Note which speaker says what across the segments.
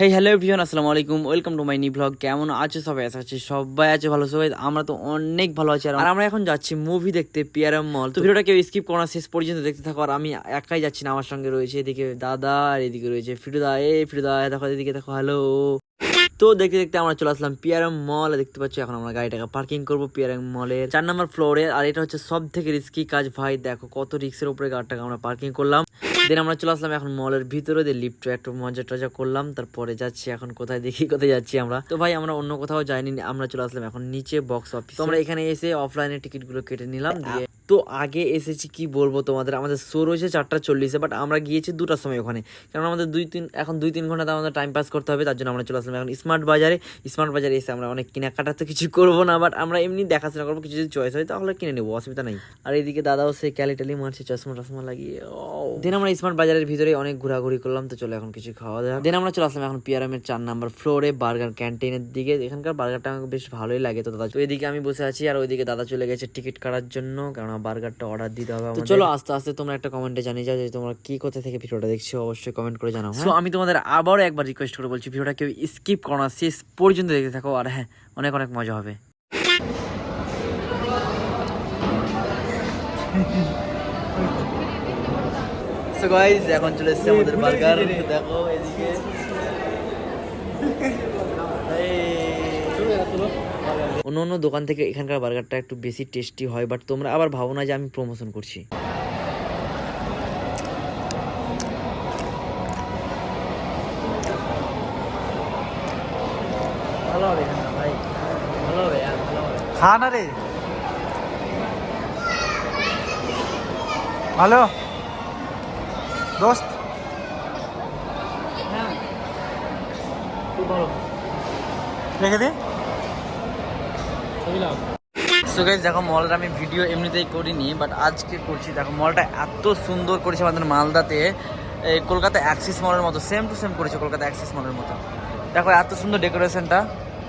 Speaker 1: Hey hello everyone আসসালামু আলাইকুম। Welcome to my নি ব্লগ কেমন আছে সবাই? আশা করছি সবাই আছে ভালো। সবাই, আমরা তো অনেক ভালো আছি। আর আমরা এখন যাচ্ছি মুভি দেখতে পিয়ারাম মল তো ভিডিওটা কেউ স্কিপ করো না, শেষ পর্যন্ত দেখতে থাকো। আর আমি একাই যাচ্ছি না, আমার সঙ্গে রয়েছে এদিকে দাদা, আর এদিকে রয়েছে ফিরুদা। এ, ফিরুদা, দেখো এদিকে, দেখো হ্যালো তো দেখতে দেখতে আমরা চলে আসলাম পিয়ারাম মল দেখতে পাচ্ছি, এখন আমরা গাড়িটাকে পার্কিং করব পিয়ারাম মলের চার নম্বর ফ্লোরে আর এটা হচ্ছে সব থেকে রিস্কি কাজ। ভাই, দেখো কত রিক্সের উপরে গাড়িটাকে আমরা পার্কিং করলাম। দেন আমরা চলে আসলাম এখন মলের ভিতরে, দিয়ে লিফ্ট একটু মজা টজা করলাম, তারপরে যাচ্ছি এখন কোথায়, দেখি কোথায় যাচ্ছি আমরা। তো ভাই, আমরা অন্য কোথাও যাইনি, আমরা চলে আসলাম এখন নিচে বক্স অফিস আমরা এখানে এসে অফলাইনে টিকিটগুলো কেটে নিলাম, দিয়ে তো আগে এসেছি, কি বলব তোমাদের? আমাদের শো রয়েছে চারটা চল্লিশে বাট আমরা গিয়েছি দুটার সময় ওখানে। কারণ আমাদের দুই তিন, এখন দুই তিন ঘণ্টা আমাদের টাইম পাস করতে হবে, তার জন্য আমরা চলে আসলাম। এখন স্মার্ট বাজারে স্মার্ট বাজারে এসে আমরা অনেক কেনাকাটা তো কিছু করব না বাট আমরা এমনি দেখাশোনা করব, কিছু যদি চয়েস হয় তাহলে কিনে নেব, অসুবিধা নেই। আর এইদিকে দাদাও সে ক্যালি ট্যালি মারছে, চশমা টশমা লাগিয়ে দেন আমরা স্মার্ট বাজারের ভিতরে অনেক ঘোরাঘুরি করলাম, তো চলো এখন কিছু খাওয়া দাওয়া। দেন আমরা চলে আসলাম এখন পিয়ারামের চার নাম্বার ফ্লোরে বার্গার ক্যান্টিনের দিকে। এখানকার বার্গারটা আমাকে বেশ ভালোই লাগে তো দাদা। তো এদিকে আমি বসে আছি, আর ওইদিকে দাদা চলে গেছে টিকিট কাটার জন্য, কারণ বার্গারটা অর্ডার দিতে হবে তো চলো আস্তে আস্তে তোমরা একটা কমেন্টে জানিয়ে যাও যে তোমরা কি কোথা থেকে ভিডিওটা দেখছ অবশ্যই কমেন্ট করে জানাও তো আমি তোমাদের আবারও একবার রিকোয়েস্ট করে বলছি ভিডিওটা কেউ স্কিপ করো না শেষ পর্যন্ত দেখতে থাকো আর হ্যাঁ অনেক অনেক মজা হবে। সো গাইস এখন চলে এসেছে আমাদের বার্গার। দেখো এদিকে অন্য অন্য দোকান থেকে এখানকার বার্গারটা একটু বেশি টেস্টি হয় বাট তোমরা আবার ভাবো না যে আমি প্রমোশন করছি।
Speaker 2: খা না রে। হ্যালো দোস্ত। রেখে দে।
Speaker 1: সো গাইস দেখো মলটা আমি ভিডিও এমনিতেই করিনি বাট আজকে করছি। দেখো মলটা এত সুন্দর করেছে আমাদের মালদাতে। এই কলকাতা অ্যাক্সিস মলের মতো সেম টু সেম করেছে কলকাতা অ্যাক্সিস মলের মতো। দেখো এত সুন্দর ডেকোরেশনটা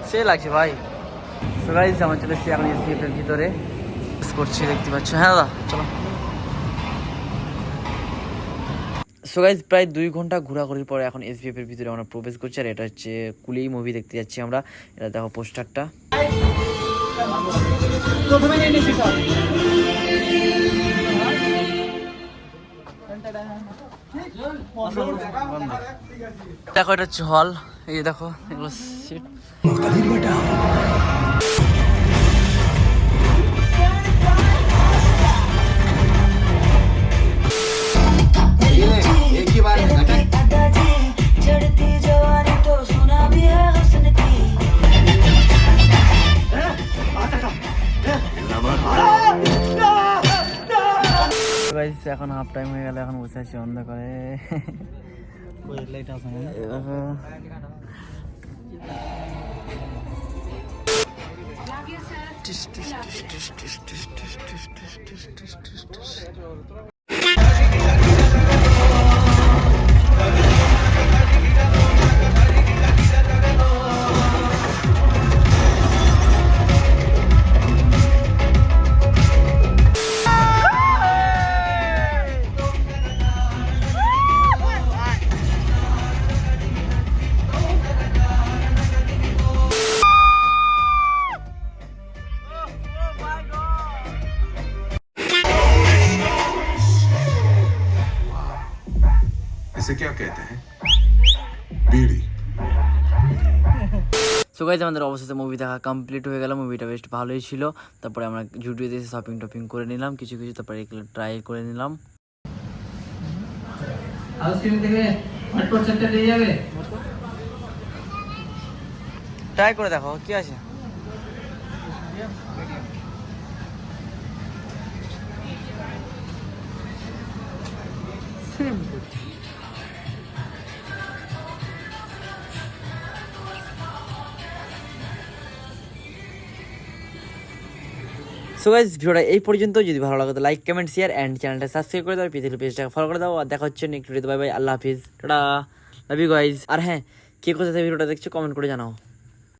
Speaker 1: সে লাগছে ভাই। সো গাইস আমার চলে এসেছি এখন এসডিএফ এর ভিতরে। করছি, দেখতে পাচ্ছ। হ্যাঁ দাদা, চলো। সো গাইজ প্রায় দুই ঘণ্টা ঘোরাঘুরির পরে এখন এসবিএফ এর ভিতরে আমরা প্রবেশ করছি, আর এটা হচ্ছে কুলি মুভি দেখতে যাচ্ছি আমরা। এটা দেখো পোস্টারটা। প্রথমে নিয়ে দেখো এটা হচ্ছে হল এই দেখো এগুলো সিট গাইস এখন হাফ টাইম হয়ে গেল এখন বসে আছি অন্ধকারে। টিস টিস টিস টিস টিস টিস টিস টিস টিস টিস টিস
Speaker 3: इसे क्या कहते हैं बीड़ी
Speaker 1: সো গাইজ আমাদের অবশেষে মুভি দেখা কমপ্লিট হয়ে গেল মুভিটা বেশ ভালোই ছিল তারপরে আমরা জুডিওতে এসে শপিং টপিং করে নিলাম কিছু কিছু তারপরে এগুলো ট্রাই করে নিলাম ট্রাই করে দেখো কি আছে সো গাইজ ভিডিওটা এই পর্যন্ত। যদি ভালো লাগে, তো লাইক কমেন্ট শেয়ার অ্যান্ড চ্যানেলটা সাবস্ক্রাইব করে দাও পৃথিবীর পেজটাকে ফলো করে দাও। আর দেখা হচ্ছে নেক্সট ভিডিওতে বাই বাই আল্লাহ হাফিজ। টাটা। লাভ ইউ গাইজ আর হ্যাঁ কে কোথায় ভিডিওটা দেখছ কমেন্ট করে জানাও।